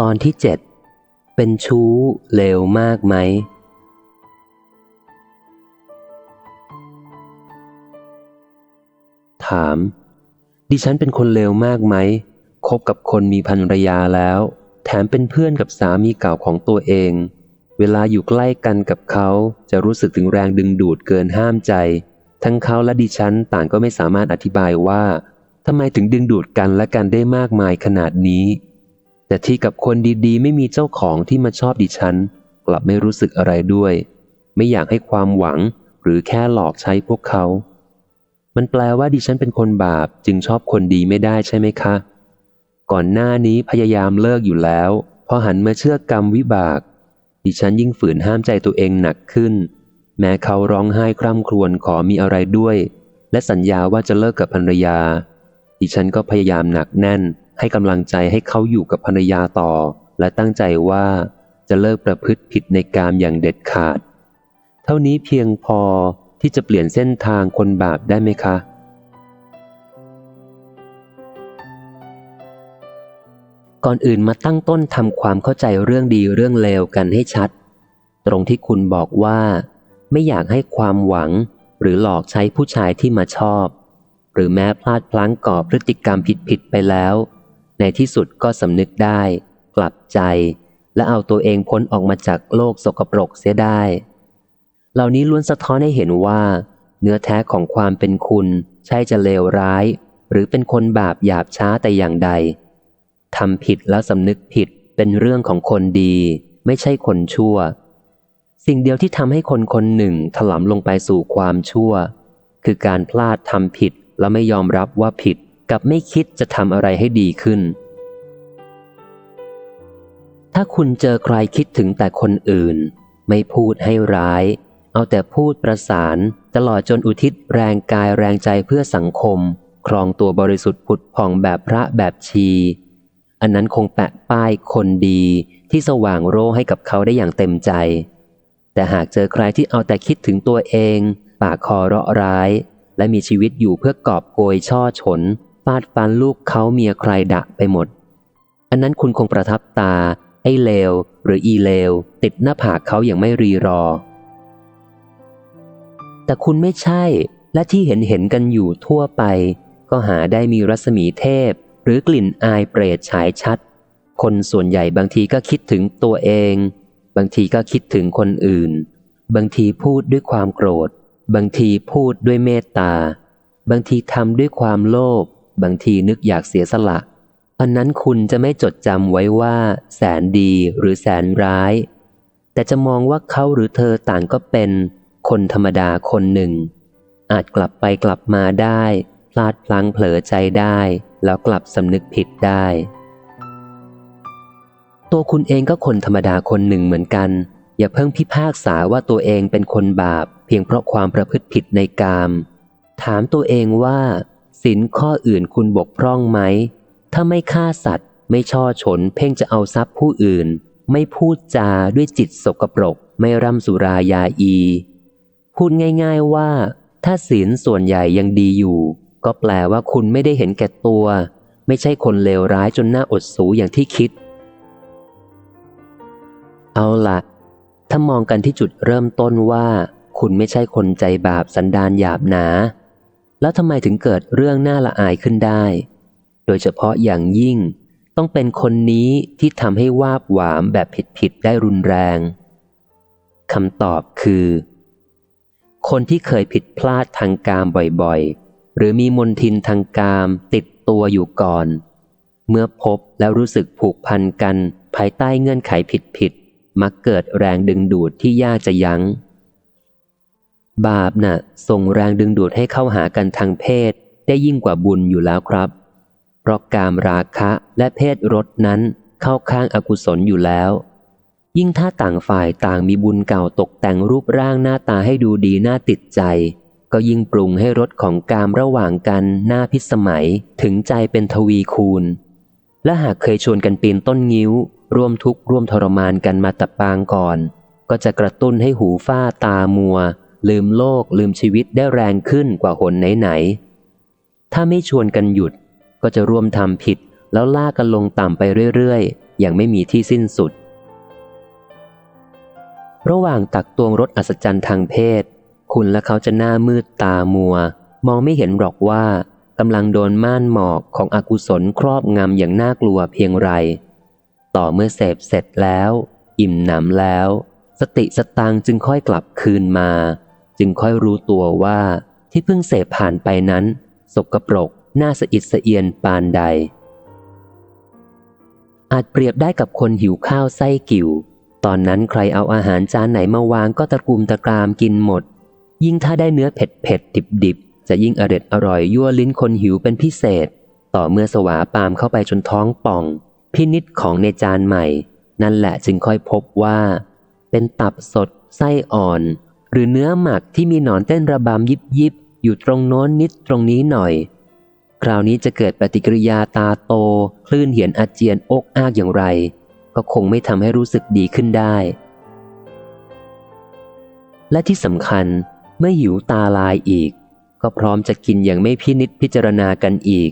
ตอนที่เจ็ดเป็นชู้เลวมากไหม ถาม ดิฉันเป็นคนเลวมากไหม คบกับคนมีภรรยาแล้ว แถมเป็นเพื่อนกับสามีเก่าของตัวเอง เวลาอยู่ใกล้กันกับเขาจะรู้สึกถึงแรงดึงดูดเกินห้ามใจ ทั้งเขาและดิฉันต่างก็ไม่สามารถอธิบายว่าทำไมถึงดึงดูดกันและกันได้มากมายขนาดนี้ แต่ที่กับคนดีๆ ไม่มีเจ้าของที่มาชอบดิฉัน กลับไม่รู้สึกอะไรด้วย ไม่อยากให้ความหวังหรือแค่หลอกใช้พวกเขา มันแปลว่าดิฉันเป็นคนบาปจึงชอบคนดีไม่ได้ใช่ไหมคะ ก่อนหน้านี้พยายามเลิกอยู่แล้ว พอหันมาเชื่อกรรมวิบาก ดิฉันยิ่งฝืนห้ามใจตัวเองหนักขึ้น แม้เขาร้องไห้คร่ำครวญขอมีอะไรด้วย และสัญญาว่าจะเลิกกับภรรยา ดิฉันก็พยายามหนักแน่น ให้กำลังใจให้เขาอยู่กับภรรยาต่อ และตั้งใจว่าจะเลิกประพฤติผิดในกามอย่างเด็ดขาด เท่านี้เพียงพอที่จะเปลี่ยนเส้นทางคนบาปได้ไหมคะ ก่อนอื่นมาตั้งต้นทำความเข้าใจเรื่องดีเรื่องเลวกันให้ชัด ตรงที่คุณบอกว่า ไม่อยากให้ความหวัง หรือหลอกใช้ผู้ชายที่มาชอบ หรือแม้พลาดพลั้งก่อพฤติกรรมผิดๆไปแล้ว ในที่สุดก็สำนึกได้ กลับใจ และเอาตัวเองพ้นออกมาจากโลกสกปรกเสียได้ เหล่านี้ล้วนสะท้อนให้เห็นว่า เนื้อแท้ของความเป็นคุณ ใช่จะเลวร้าย หรือเป็นคนบาปหยาบช้าแต่อย่างใดทำผิดแล้วสำนึกผิดเป็นเรื่องของคนดี ไม่ใช่คนชั่ว สิ่งเดียวที่ทำให้คนคนหนึ่งถลำลงไปสู่ความชั่ว คือการพลาดทำผิดแล้วไม่ยอมรับว่าผิด กับไม่คิดจะทำอะไรให้ดีขึ้น ถ้าคุณเจอใครคิดถึงแต่คนอื่น ไม่พูดให้ร้าย เอาแต่พูดประสาน ตลอดจนอุทิศแรงกายแรงใจเพื่อสังคม ครองตัวบริสุทธิ์ผุดผ่องแบบพระแบบชี อันนั้นคงแปะป้ายคนดีที่สว่างโรให้กับเขาได้อย่างเต็มใจ แต่หากเจอใครที่เอาแต่คิดถึงตัวเอง ปากคอเราะร้ายและมีชีวิตอยู่เพื่อกอบโกยช่อฉน ฟาดฟันลูกเขาเมียใครดะไปหมด อันนั้นคุณคงประทับตา ไอ้เลว หรืออีเลว ติดหน้าผากเขาอย่างไม่รีรอ แต่คุณไม่ใช่ และที่เห็นเห็นกันอยู่ทั่วไป ก็หาได้มีรัศมีเทพ หรือกลิ่นอายเปรตฉายชัด คนส่วนใหญ่บางทีก็คิดถึงตัวเอง บางทีก็คิดถึงคนอื่น บางทีพูดด้วยความโกรธ บางทีพูดด้วยเมตตา บางทีทำด้วยความโลภ บางทีนึกอยากเสียสละอันนั้นคุณจะไม่จดจำไว้ว่า แสนดีหรือแสนร้าย แต่จะมองว่าเขาหรือเธอต่างก็เป็น คนธรรมดาคนหนึ่ง อาจกลับไปกลับมาได้ พลาดพลั้งเผลอใจได้ แล้วกลับสำนึกผิดได้ ตัวคุณเองก็คนธรรมดาคนหนึ่งเหมือนกัน อย่าเพิ่งพิพากษาว่าตัวเองเป็นคนบาป เพียงเพราะความประพฤติผิดในกาม ถามตัวเองว่า ศีลข้ออื่นคุณบกพร่องไหม ถ้าไม่ฆ่าสัตว์ ไม่ช่อฉนเพ่งจะเอาทรัพย์ผู้อื่น ไม่พูดจาด้วยจิตสกปรก ไม่ร่ำสุรายาอี พูดง่าย ๆว่า ถ้าศีลส่วนใหญ่ยังดีอยู่ ก็แปลว่าคุณไม่ได้เห็นแก่ตัว ไม่ใช่คนเลวร้ายจนน่าอดสูอย่างที่คิด เอาละถ้ามองกันที่จุดเริ่มต้นว่า คุณไม่ใช่คนใจบาปสันดานหยาบหนา แล้วทำไมถึงเกิดเรื่องน่าละอายขึ้นได้ โดยเฉพาะอย่างยิ่ง ต้องเป็นคนนี้ที่ทำให้วาบหวามแบบผิดๆได้รุนแรงคำตอบคือ คนที่เคยผิดพลาดทางกามบ่อยๆ หรือมีมนทินทางกามติดตัวอยู่ก่อน เมื่อพบแล้วรู้สึกผูกพันกัน ภายใต้เงื่อนไขผิดๆมักเกิดแรงดึงดูดที่ยากจะยัง้ง บาปน่ะส่งแรงดึงดูดให้เข้าหากันทางเพศ ได้ยิ่งกว่าบุญอยู่แล้วครับ เพราะกามราคะและเพศรสนั้นเข้าข้างอากุศลอยู่แล้ว ยิ่งถ้าต่างฝ่ายต่างมีบุญเก่าตกแต่งรูปร่างหน้าตาให้ดูดีน่าติดใจ ก็ยิ่งปรุงให้รสของกามระหว่างกันน่าพิสมัยถึงใจเป็นทวีคูณ และหากเคยชวนกันปีนต้นงิ้ว ร่วมทุกข์ร่วมทรมานกันมาตับปางก่อน ก็จะกระตุ้นให้หูฝ้าตามัว ลืมโลกลืมชีวิตได้แรงขึ้นกว่าหนไหนๆถ้าไม่ชวนกันหยุดก็จะร่วมทำผิดแล้วลากกันลงต่ำไปเรื่อยอยังไม่มีที่สิ้นสุด ระหว่างตักตวงรถอัศจรรย์ทางเพศ คุณและเขาจะหน้ามืดตามัว มองไม่เห็นหรอกว่ากำลังโดนม่านหมอกของอกุศลครอบงำอย่างน่ากลัวเพียงไร ต่อเมื่อเสพเสร็จแล้ว อิ่มหนำแล้ว สติสตังค์จึงค่อยกลับคืนมา จึงค่อยรู้ตัวว่าที่เพิ่งเสพผ่านไปนั้น สกปรกน่าสะอิดสะเอียนปานใด อาจเปรียบได้กับคนหิวข้าวไส้กิ่ว ตอนนั้นใครเอาอาหารจานไหนมาวางก็ตะกุมตะกรามกินหมด ยิ่งถ้าได้เนื้อเผ็ดเผ็ดดิบดิบจะยิ่งอร็ดอร่อยยั่วลิ้นคนหิวเป็นพิเศษ ต่อเมื่อสวาปามเข้าไปจนท้องป่อง พินิษของในจานใหม่ นั่นแหละจึงค่อยพบว่า เป็นตับสดไส้อ่อน หรือเนื้อหมักที่มีหนอนเต้นระบำยิบยิบๆอยู่ตรงโน้นนิดตรงนี้หน่อย คราวนี้จะเกิดปฏิกิริยาตาโต คลื่นเหียนอาเจียนอกอากอย่างไร ก็คงไม่ทำให้รู้สึกดีขึ้นได้ และที่สำคัญเมื่อหิวตาลายอีก ก็พร้อมจะกินอย่างไม่พินิษพิจารณากันอีก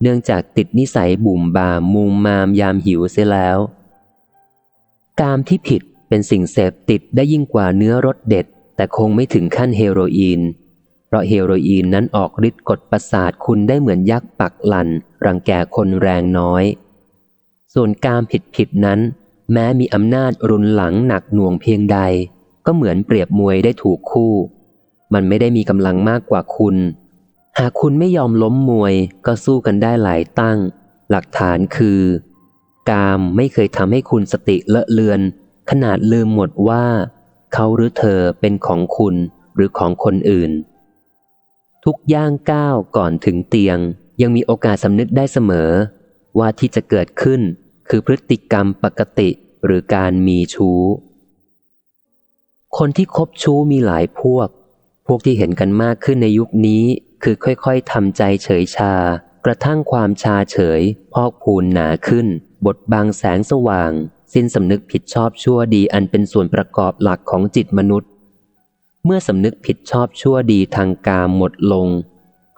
เนื่องจากติดนิสัยบุ่มบามมุมมามยามหิวเสียแล้ว กามที่ผิดเป็นสิ่งเสพติดได้ยิ่งกว่าเนื้อรสเด็ด แต่คงไม่ถึงขั้นเฮโรอีน เพราะเฮโรอีนนั้นออกฤทธิ์กดประสาทคุณได้เหมือนยักษ์ปักหลัน รังแกคนแรงน้อย ส่วนการผิดผิดนั้น แม้มีอำนาจรุนหลังหนักหน่วงเพียงใด ก็เหมือนเปรียบมวยได้ถูกคู่ มันไม่ได้มีกำลังมากกว่าคุณ หากคุณไม่ยอมล้มมวยก็สู้กันได้หลายตั้ง หลักฐานคือ กามไม่เคยทำให้คุณสติเลอะเลือน ขนาดลืมหมดว่า เขาหรือเธอเป็นของคุณหรือของคนอื่น ทุกย่างก้าวก่อนถึงเตียง ยังมีโอกาสสำนึกได้เสมอ ว่าที่จะเกิดขึ้นคือพฤติกรรมปกติหรือการมีชู้ คนที่คบชู้มีหลายพวก พวกที่เห็นกันมากขึ้นในยุคนี้คือค่อยๆทำใจเฉยชา กระทั่งความชาเฉย พอกพูนหนาขึ้นบดบังแสงสว่าง สิ้นสำนึกผิดชอบชั่วดีอันเป็นส่วนประกอบหลักของจิตมนุษย์ เมื่อสำนึกผิดชอบชั่วดีทางกามหมดลง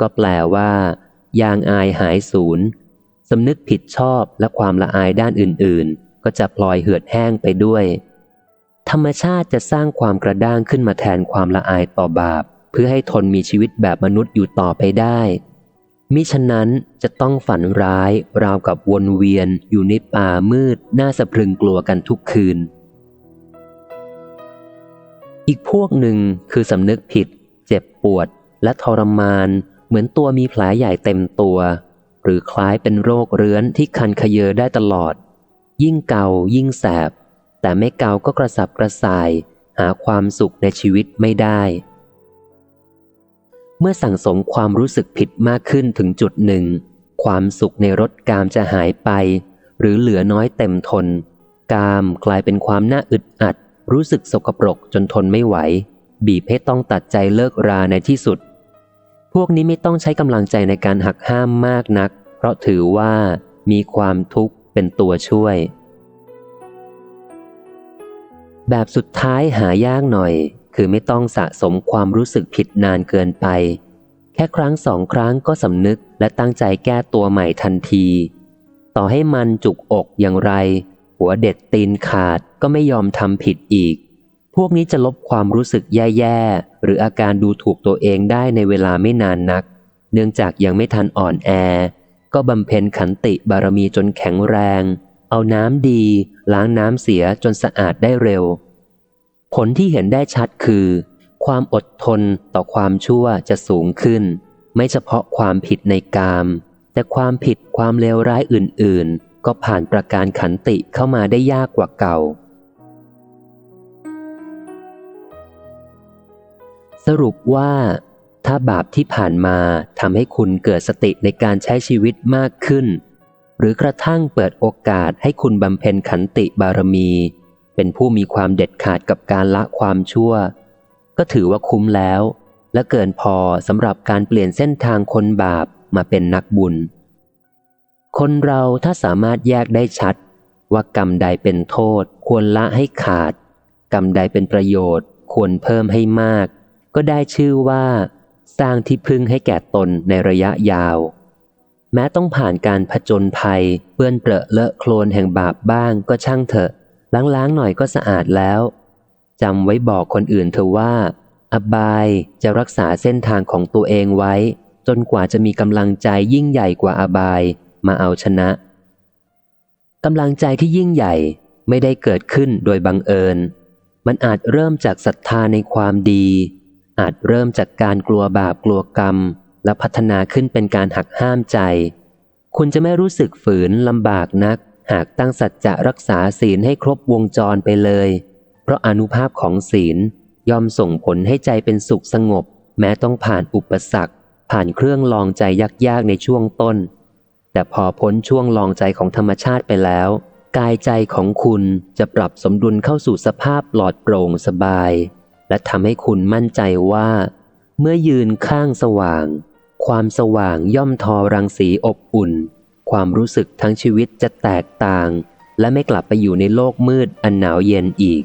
ก็แปลว่า ยางอายหายสูญสำนึกผิดชอบและความละอายด้านอื่นๆ ก็จะพลอยเหือดแห้งไปด้วย ธรรมชาติจะสร้างความกระด้างขึ้นมาแทนความละอายต่อบาป เพื่อให้ทนมีชีวิตแบบมนุษย์อยู่ต่อไปได้ มิฉะนั้นจะต้องฝันร้ายราวกับวนเวียนอยู่ในป่ามืดน่าสะพรึงกลัวกันทุกคืน อีกพวกหนึ่งคือสำนึกผิด เจ็บปวด และทรมาน เหมือนตัวมีแผลใหญ่เต็มตัว หรือคล้ายเป็นโรคเรื้อนที่คันขยเยอได้ตลอด ยิ่งเกายิ่งแสบ แต่ไม่เกาก็กระสับกระส่าย หาความสุขในชีวิตไม่ได้ เมื่อสั่งสมความรู้สึกผิดมากขึ้นถึงจุดหนึ่ง ความสุขในรสกามจะหายไป หรือเหลือน้อยเต็มทน กามกลายเป็นความน่าอึดอัด รู้สึกสกปรกจนทนไม่ไหว บีบให้ต้องตัดใจเลิกราในที่สุด พวกนี้ไม่ต้องใช้กำลังใจในการหักห้ามมากนัก เพราะถือว่ามีความทุกข์เป็นตัวช่วย แบบสุดท้ายหายากหน่อย คือไม่ต้องสะสมความรู้สึกผิดนานเกินไป แค่ครั้งสองครั้งก็สำนึกและตั้งใจแก้ตัวใหม่ทันที ต่อให้มันจุกอกอย่างไร หัวเด็ดตีนขาดก็ไม่ยอมทำผิดอีก พวกนี้จะลบความรู้สึกแย่ๆ หรืออาการดูถูกตัวเองได้ในเวลาไม่นานนัก เนื่องจากยังไม่ทันอ่อนแอ ก็บำเพ็ญขันติบารมีจนแข็งแรง เอาน้ำดี ล้างน้ำเสียจนสะอาดได้เร็ว ผลที่เห็นได้ชัดคือ ความอดทนต่อความชั่วจะสูงขึ้น ไม่เฉพาะความผิดในกาม แต่ความผิดความเลวร้ายอื่น ๆ ก็ผ่านประการขันติเข้ามาได้ยากกว่าเก่า สรุปว่า ถ้าบาปที่ผ่านมาทำให้คุณเกิดสติในการใช้ชีวิตมากขึ้น หรือกระทั่งเปิดโอกาสให้คุณบำเพ็ญขันติบารมี เป็นผู้มีความเด็ดขาดกับการละความชั่ว ก็ถือว่าคุ้มแล้ว และเกินพอสำหรับการเปลี่ยนเส้นทางคนบาปมาเป็นนักบุญ คนเราถ้าสามารถแยกได้ชัด ว่ากรรมใดเป็นโทษ ควรละให้ขาด กรรมใดเป็นประโยชน์ ควรเพิ่มให้มาก ก็ได้ชื่อว่า สร้างที่พึ่งให้แก่ตนในระยะยาวแม้ต้องผ่านการผจญภัยเปื้อนเปรอะเลอะโคลนแห่งบาปบ้างก็ช่างเถอะ ล้างๆหน่อยก็สะอาดแล้วจำไว้บอกคนอื่นเธอว่า อบายจะรักษาเส้นทางของตัวเองไว้ จนกว่าจะมีกำลังใจยิ่งใหญ่กว่าอบายมาเอาชนะกำลังใจที่ยิ่งใหญ่ไม่ได้เกิดขึ้นโดยบังเอิญ มันอาจเริ่มจากศรัทธาในความดี อาจเริ่มจากการกลัวบาปกลัวกรรม และพัฒนาขึ้นเป็นการหักห้ามใจ คุณจะไม่รู้สึกฝืนลำบากนัก หากตั้งสัจจะรักษาศีลให้ครบวงจรไปเลย เพราะอนุภาพของศีลย่อมส่งผลให้ใจเป็นสุขสงบ แม้ต้องผ่านอุปสรรค ผ่านเครื่องลองใจยากๆในช่วงต้น แต่พอพ้นช่วงลองใจของธรรมชาติไปแล้ว กายใจของคุณจะปรับสมดุลเข้าสู่สภาพปลอดโปร่งสบาย และทำให้คุณมั่นใจว่า เมื่อยืนข้างสว่าง ความสว่างย่อมทอรังสีอบอุ่น ความรู้สึกทั้งชีวิตจะแตกต่าง และไม่กลับไปอยู่ในโลกมืดอันหนาวเย็นอีก